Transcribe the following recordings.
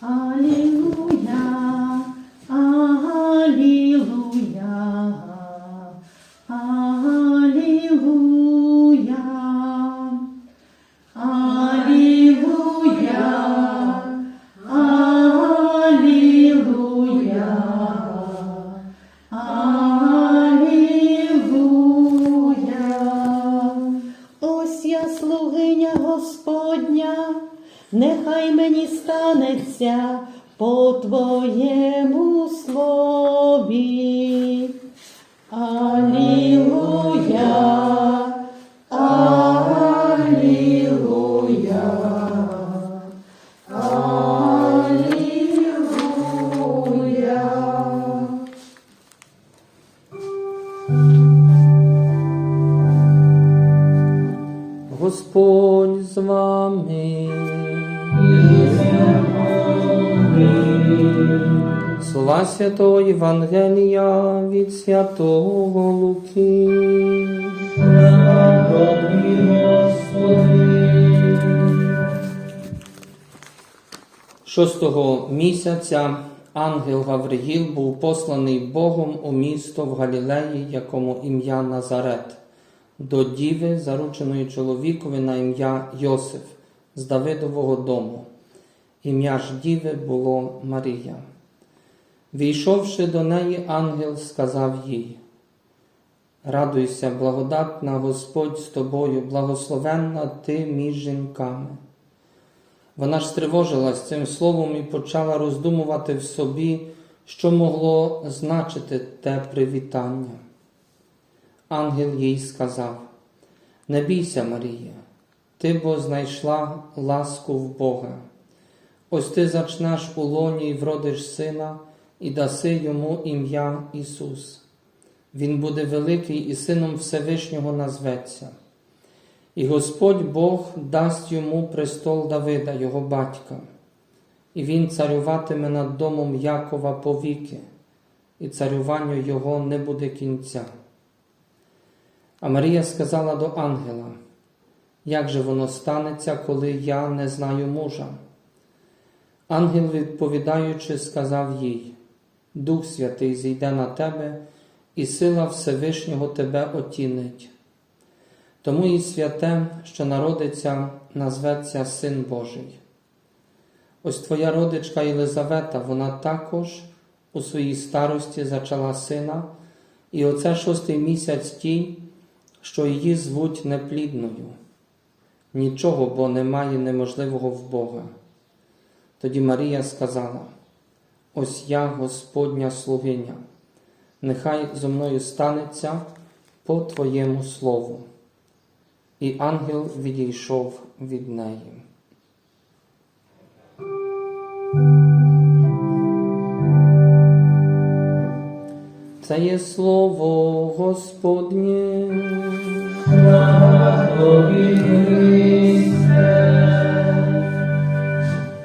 Алілуя. Ось я слугиня Господня, нехай мені станеться по твоєму слові. Алілуя, Алілуя, Господь з вами. Слова Святого Євангелія від Святого Луки. Шостого місяця ангел Гавриїл був посланий Богом у місто в Галілеї, якому ім'я Назарет, до діви, зарученої чоловікові на ім'я Йосиф з Давидового дому. Ім'я ж діви було Марія. Війшовши до неї, ангел сказав їй: Радуйся, благодатна Господь з тобою, благословенна ти між жінками. Вона ж стривожилась цим словом і почала роздумувати в собі, що могло значити те привітання. Ангел їй сказав: Не бійся, Марія, ти бо знайшла ласку в Бога. Ось ти зачнеш у лоні і вродиш сина, і даси йому ім'я Ісус. Він буде великий і сином Всевишнього назветься. І Господь Бог дасть йому престол Давида, його батька, і він царюватиме над домом Якова повіки, і царюванню його не буде кінця. А Марія сказала до ангела, як же воно станеться, коли я не знаю мужа? Ангел, відповідаючи, сказав їй: Дух Святий зійде на тебе, і сила Всевишнього тебе отінить. Тому і святе, що народиться, назветься Син Божий. Ось твоя родичка Єлизавета, вона також у своїй старості зачала сина, і оце шостий місяць тій, що її звуть неплідною. Нічого, бо немає неможливого в Бога. Тоді Марія сказала: Ось я, Господня слугиня, нехай зо мною станеться по Твоєму слову. І ангел відійшов від неї. Це є слово Господнє.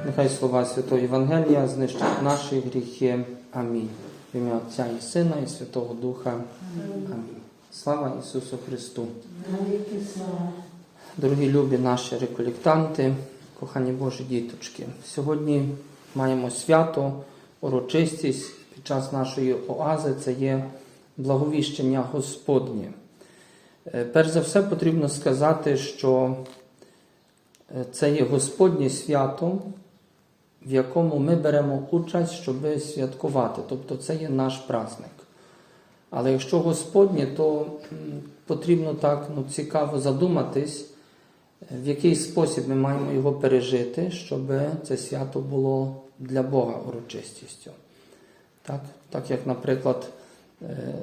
Нехай слова Святого Євангелія знищать наші гріхи. Амінь. В ім'я Отця і Сина, і Святого Духа. Амінь. Слава Ісусу Христу! Дорогі любі наші реколектанти, кохані Божі діточки, сьогодні маємо свято, урочистість під час нашої оази це є благовіщення Господнє. Е, Перш за все потрібно сказати, що е, це є Господнє свято, в якому ми беремо участь, щоб святкувати. Тобто це є наш праздник. Але якщо Господнє, то потрібно так ну, цікаво задуматись, в який спосіб ми маємо його пережити, щоб це свято було для Бога урочистістю. Так, так як, наприклад, е,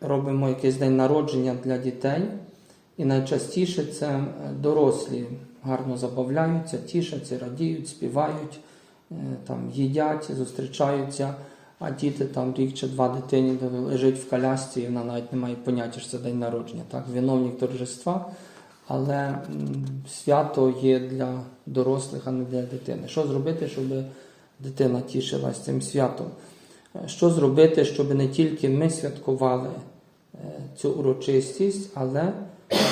робимо якийсь день народження для дітей, і найчастіше це е, дорослі гарно забавляються, тішаться, радіють, співають, е, там, їдять, зустрічаються, а діти там рік чи два дитині лежить в колясці, і вона навіть не має поняття, що це день народження. Так, виновник торжества, але свято є для дорослих, а не для дитини. Що зробити, щоб дитина тішилась цим святом? Е, Що зробити, щоб не тільки ми святкували е, цю урочистість, але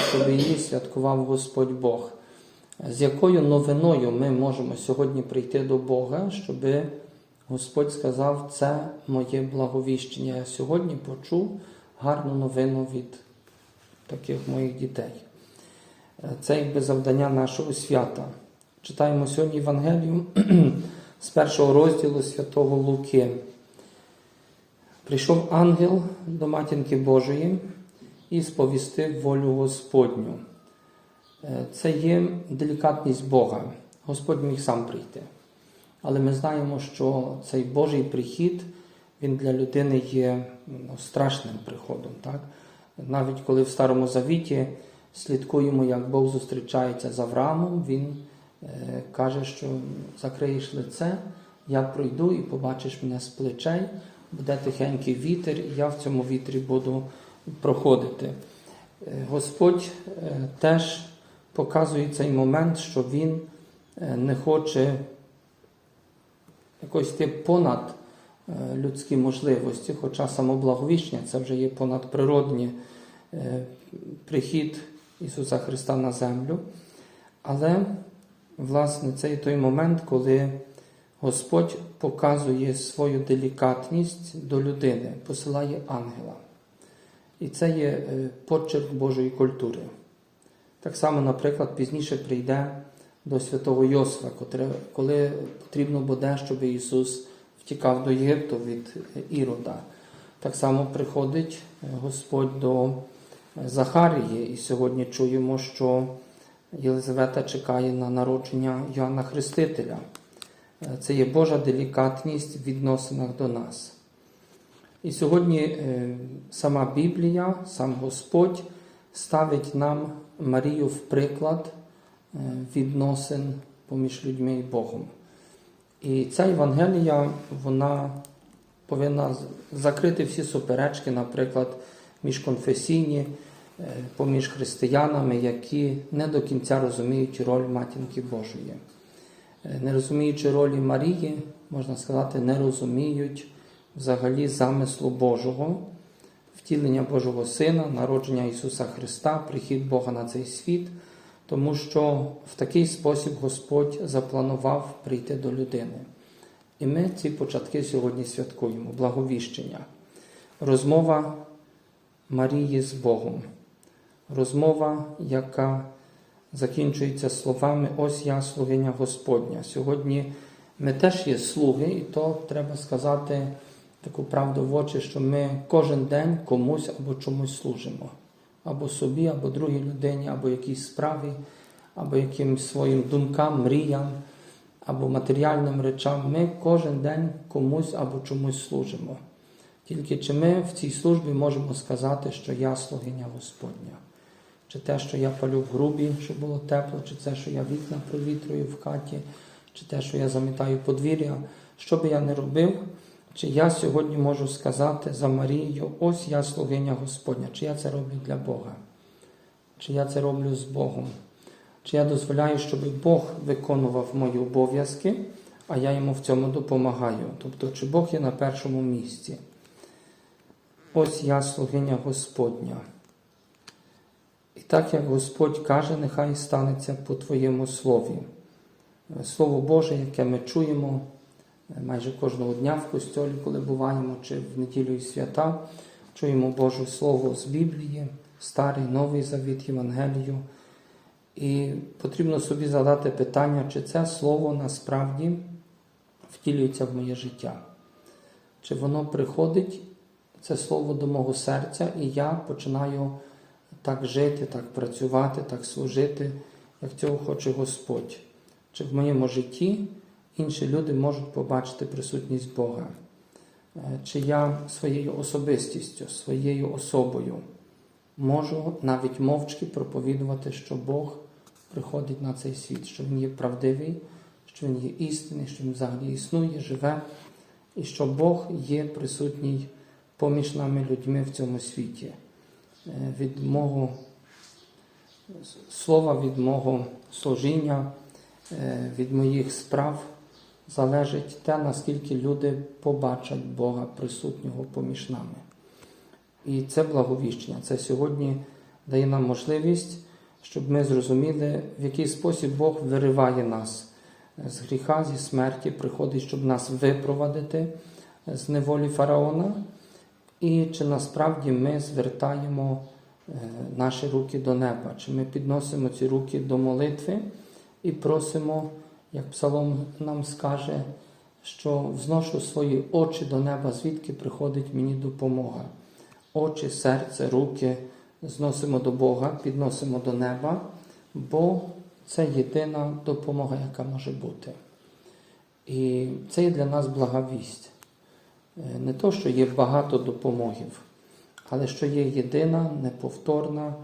щоб її святкував Господь Бог. З якою новиною ми можемо сьогодні прийти до Бога, щоб Господь сказав, це моє благовіщення. Я сьогодні почув гарну новину від таких моїх дітей. Е, Це якби завдання нашого свята. Читаємо сьогодні Євангелію з першого розділу святого Луки. Прийшов ангел до матінки Божої і сповістив волю Господню. Е, Це є делікатність Бога. Господь міг сам прийти. Але ми знаємо, що цей Божий прихід він для людини є ну, страшним приходом. Так? Навіть коли в Старому Завіті слідкуємо, як Бог зустрічається з Авраамом, він е, каже, що закриєш лице, я пройду і побачиш мене з плечей, буде тихенький вітер, і я в цьому вітрі буду проходити. Е, Господь е, теж показує цей момент, що Він е, не хоче якось йти понад людські можливості, хоча самоблаговіщення це вже є понадприродній прихід Ісуса Христа на землю. Але, власне, це є той момент, коли Господь показує свою делікатність до людини, посилає ангела. І це є е, почерк Божої культури. Так само, наприклад, пізніше прийде до святого Йосифа, коли потрібно буде, щоб Ісус втікав до Єгипту від Ірода. Так само приходить е, Господь до Захарії, і сьогодні чуємо, що Єлизавета чекає на народження Йоанна Хрестителя. Е, Це є Божа делікатність в відносинах до нас. І сьогодні е, сама Біблія, сам Господь ставить нам Марію в приклад е, відносин поміж людьми і Богом. І ця Євангелія, вона повинна закрити всі суперечки, наприклад, міжконфесійні, поміж християнами, які не до кінця розуміють роль матінки Божої. Е, Не розуміючи ролі Марії, можна сказати, не розуміють взагалі замислу Божого, втілення Божого Сина, народження Ісуса Христа, прихід Бога на цей світ, тому що в такий спосіб Господь запланував прийти до людини. І ми ці початки сьогодні святкуємо, благовіщення, розмова Марії з Богом, розмова, яка закінчується словами Ось я слугиня Господня. Сьогодні ми теж є слуги, і то треба сказати таку правду в очі, що ми кожен день комусь або чомусь служимо. Або собі, або другій людині, або якійсь справі, або якимсь своїм думкам, мріям, або матеріальним речам. Ми кожен день комусь або чомусь служимо. Тільки чи ми в цій службі можемо сказати, що я слугиня Господня? Чи те, що я палю в грубі, щоб було тепло, чи це, що я вікна провітрую в хаті, чи те, що я замітаю подвір'я, що би я не робив, чи я сьогодні можу сказати за Марією, ось я слугиня Господня, чи я це роблю для Бога, чи я це роблю з Богом, чи я дозволяю, щоб Бог виконував мої обов'язки, а я йому в цьому допомагаю. Тобто, чи Бог є на першому місці? Ось я слугиня Господня. Так як Господь каже, нехай станеться по Твоєму слові. Слово Боже, яке ми чуємо е, майже кожного дня в костьолі, коли буваємо, чи в неділю і свята, чуємо Боже Слово з Біблії, Старий, Новий Завіт, Євангелію. І потрібно собі задати питання, чи це слово насправді втілюється в моє життя, чи воно приходить, це слово до мого серця, і я починаю так жити, так працювати, так служити, як цього хоче Господь. Чи в моєму житті інші люди можуть побачити присутність Бога? Е, Чи я своєю особистістю, своєю особою можу навіть мовчки проповідувати, що Бог приходить на цей світ, що Він є правдивий, що Він є істинний, що Він взагалі існує, живе, і що Бог є присутній поміж нами людьми в цьому світі. Е, Від мого слова, від мого служіння, е, від моїх справ залежить те, наскільки люди побачать Бога присутнього поміж нами. І це благовіщення. Це сьогодні дає нам можливість, щоб ми зрозуміли, в який спосіб Бог вириває нас з гріха, зі смерті, приходить, щоб нас випровадити з неволі фараона, і чи насправді ми звертаємо е, наші руки до неба, чи ми підносимо ці руки до молитви і просимо, як Псалом нам скаже, що взношу свої очі до неба, звідки приходить мені допомога. Очі, серце, руки зносимо до Бога, підносимо до неба, бо це єдина допомога, яка може бути. І це є для нас блага вість. Е, Не то, що є багато допомогів, але що є єдина, неповторна,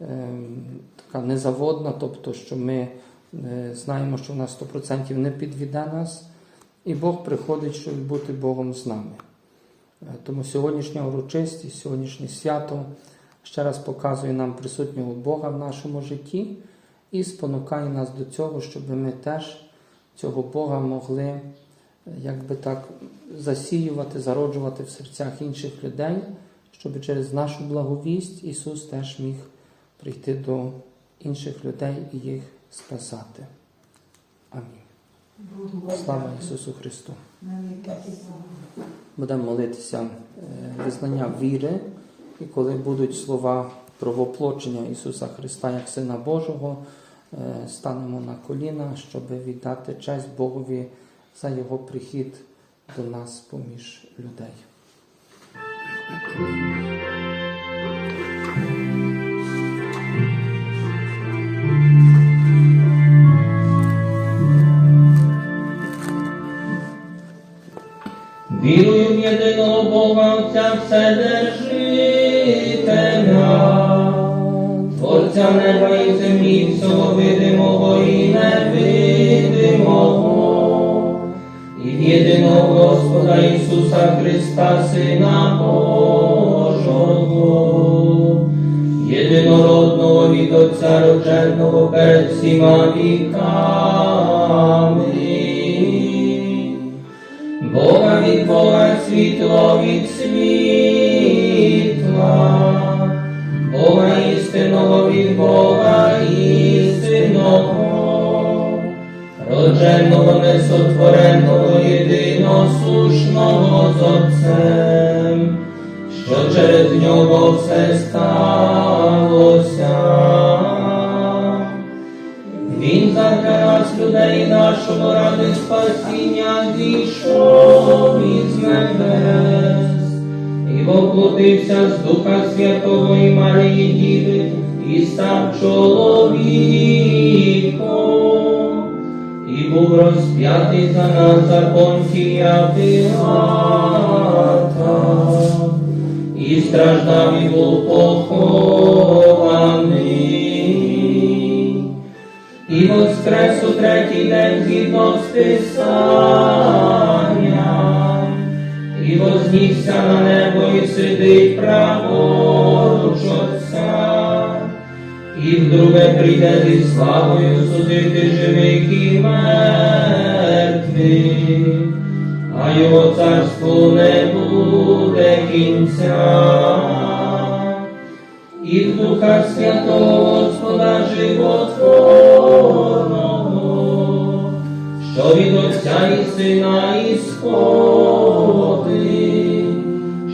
ем, така незаводна, тобто, що ми е, знаємо, що вона 100% не підведе нас, і Бог приходить, щоб бути Богом з нами. Е, Тому сьогоднішня урочистість, сьогоднішнє свято ще раз показує нам присутнього Бога в нашому житті і спонукає нас до цього, щоб ми теж цього Бога могли е, як би так засіювати, зароджувати в серцях інших людей, щоб через нашу благовість Ісус теж міг прийти до інших людей і їх спасати. Амінь. Слава Ісусу Христу! Будемо молитися е, визнання віри, і коли будуть слова про воплочення Ісуса Христа як Сина Божого, е, станемо на коліна, щоб віддати честь Богові за Його прихід до нас поміж людей. Вірую в єдиного Бога Отця Вседержителя, Творця неба і землі, всього видимого і невидимого, єдиного Господа Ісуса Христа, Сина Божого, єдинородного від Отця родженого перед всіма віками. Бога від Бога, світло від світла, Бога істинного від Бога істинного, родженого, несотвореного, єдиносушного з Отцем, що через нього все сталося. Він задля нас, людей нашого ради спасіння зійшов із небес і воплотився з Духа Святого і Марії Діви і став чоловіком, і був розп'ятий за нас за Понтія Пилата, і страждав і був похований. І воскрес у третій день згідно з Писанням, і вознісся на небо і сидить Отця, і вдруге прийде зі славою судити живих і мертвих, а його царству не буде кінця. І в Духа Святого Господа животворного, що від Отця і Сина ісходить,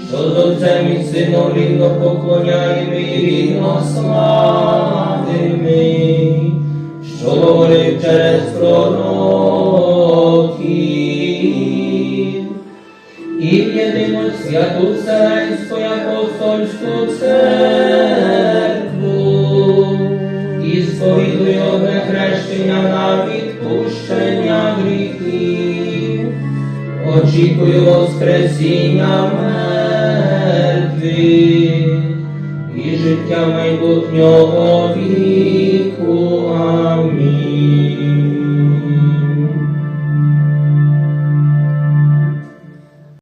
що з Отцем і Сином рівно поклоняємо рівно славимо, що говорив через пророків і в єдину святу Вселенську апостольську церкву, і сповідую одне хрещення на відпущення гріхів, очікую Воскресіння мертвих життя майбутнього віку.